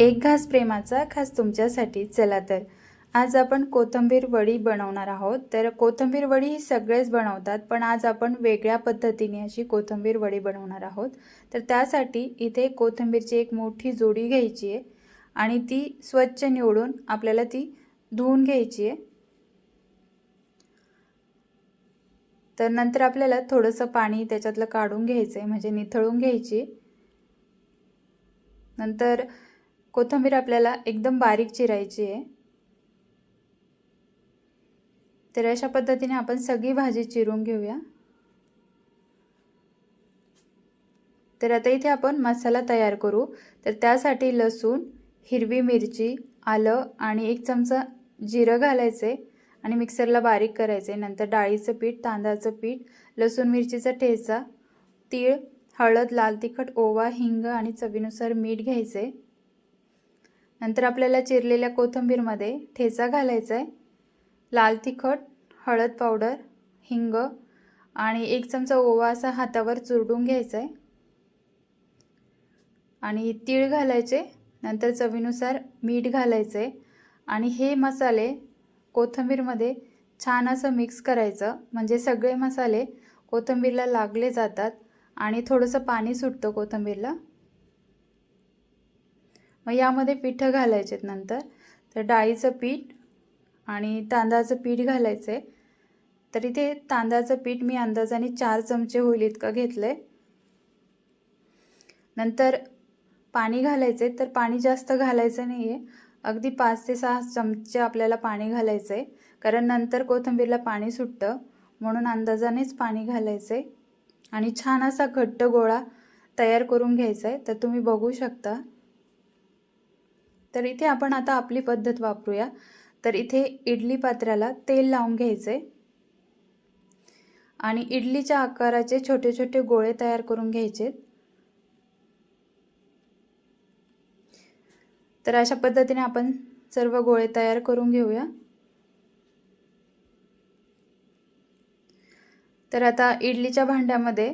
एक घास प्रेमाचा खास तुमच्यासाठी. चला तर. आज आपण कोथिंबीर वडी बनवणार आहोत. तर कोथिंबीर वडी ही सगळेच बनवतात पण आज आपण वेगळ्या पद्धतीने अशी कोथिंबीर वडी बनवणार आहोत. तर त्यासाठी इथे कोथिंबीरची एक मोठी जोडी घ्यायची आहे आणि ती स्वच्छ निवडून आपल्याला ती धुवून घ्यायची आहे. तर नंतर आपल्याला थोडंसं पाणी त्याच्यातलं काढून घ्यायचं आहे म्हणजे निथळून घ्यायची. नंतर कोथिंबीर आपल्याला एकदम बारीक चिरायची आहे. तर अशा पद्धतीने आपण सगळी भाजी चिरून घेऊया. तर आता इथे आपण मसाला तयार करू. तर त्यासाठी लसूण हिरवी मिरची आलं आणि एक चमचा जिरं घालायचे आणि मिक्सरला बारीक करायचे. नंतर डाळीचं पीठ तांदळाचं पीठ लसूण मिरचीचा ठेचा तीळ हळद लाल तिखट ओवा हिंग आणि चवीनुसार मीठ घ्यायचे. नंतर आपल्याला चिरलेल्या कोथिंबीरमध्ये ठेचा घालायचा आहे. लाल तिखट हळद पावडर हिंग आणि एक चमचा ओवा असा हातावर चुरडून घ्यायचा आहे. आणि तीळ घालायचे नंतर चवीनुसार मीठ घालायचं आहे. आणि हे मसाले कोथिंबीरमध्ये छान असं मिक्स करायचं म्हणजे सगळे मसाले कोथिंबीरला लागले जातात आणि थोडंसं पाणी सुटतं कोथिंबीरला. मग यामध्ये पिठं घालायचे आहेत नंतर. तर डाळीचं पीठ आणि तांदळाचं पीठ घालायचं आहे तर इथे तांदळाचं पीठ मी अंदाजाने चार चमचे होईल इतकं घेतलं आहे नंतर पाणी घालायचे तर पाणी जास्त घालायचं नाही आहे अगदी पाच ते सहा चमचे आपल्याला पाणी घालायचं आहे कारण नंतर कोथिंबीरला पाणी सुटतं. म्हणून अंदाजानेच पाणी घालायचं आहे आणि छान असा घट्ट गोळा तयार करून घ्यायचा आहे तर तुम्ही बघू शकता. तर इथे आपण आता आपली पद्धत वापरूया. तर इथे इडली पात्राला तेल लावून घ्यायचं आहे आणि इडलीच्या आकाराचे छोटे छोटे गोळे तयार करून घ्यायचे तर अशा पद्धतीने आपण सर्व गोळे तयार करून घेऊया. तर आता इडलीच्या भांड्यामध्ये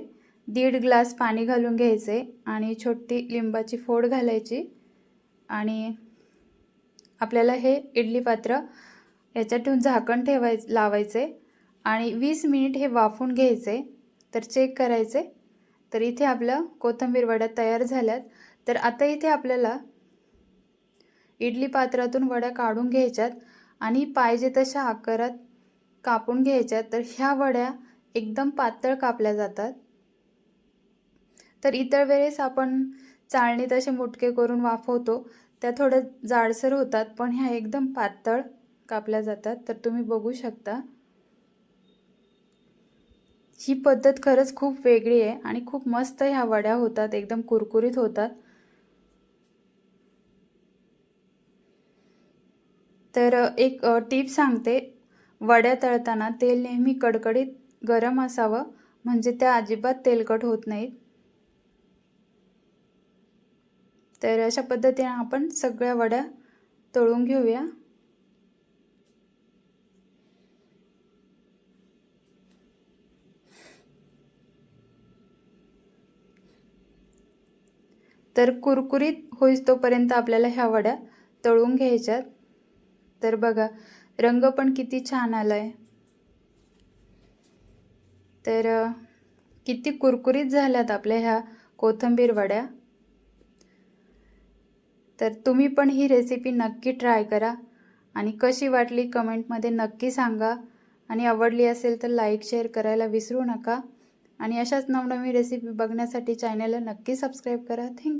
दीड ग्लास पाणी घालून घ्यायचे आणि छोटी लिंबाची फोड घालायची. आणि आपल्याला हे इडली पात्र याच्यात ठेवून झाकण ठेवाय लावायचे आणि वीस मिनिट हे वाफून घ्यायचे. तर चेक करायचे. तर इथे आपलं कोथिंबीर वड्या तयार झाल्यात. तर आता इथे आपल्याला इडली पात्रातून वड्या काढून घ्यायच्यात आणि पाहिजे तशा आकारात कापून घ्यायच्यात. तर ह्या वड्या एकदम पातळ कापल्या जातात. तर इतर वेळेस आपण चाळणीत असे मुटके करून वाफवतो. त्या थोड्या जाडसर होतात पण ह्या एकदम पातळ कापल्या जातात. तर तुम्ही बघू शकता. ही पद्धत खरंच खूप वेगळी आहे आणि खूप मस्त ह्या वड्या होतात एकदम कुरकुरीत होतात. तर एक टीप सांगते. वड्या तळताना तेल नेहमी कडकडीत गरम असावं म्हणजे त्या अजिबात तेलकट होत नाहीत. तर अशा पद्धतीने आपण सगळ्या वड्या तळून घेऊया. तर कुरकुरीत होईस तोपर्यंत आपल्याला ह्या वड्या तळून घ्यायच्यात. तर बघा रंग पण किती छान आला आहे तर किती कुरकुरीत झाल्यात आपल्या ह्या कोथंबीर वड्या. तर तुम्ही पण ही रेसिपी नक्की ट्राय करा आणि कशी वाटली कमेंटमध्ये नक्की सांगा. आणि आवडली असेल तर लाईक शेअर करायला विसरू नका. आणि अशाच नवनवीन रेसिपी बघण्यासाठी चॅनलला नक्की सबस्क्राईब करा. थँक्यू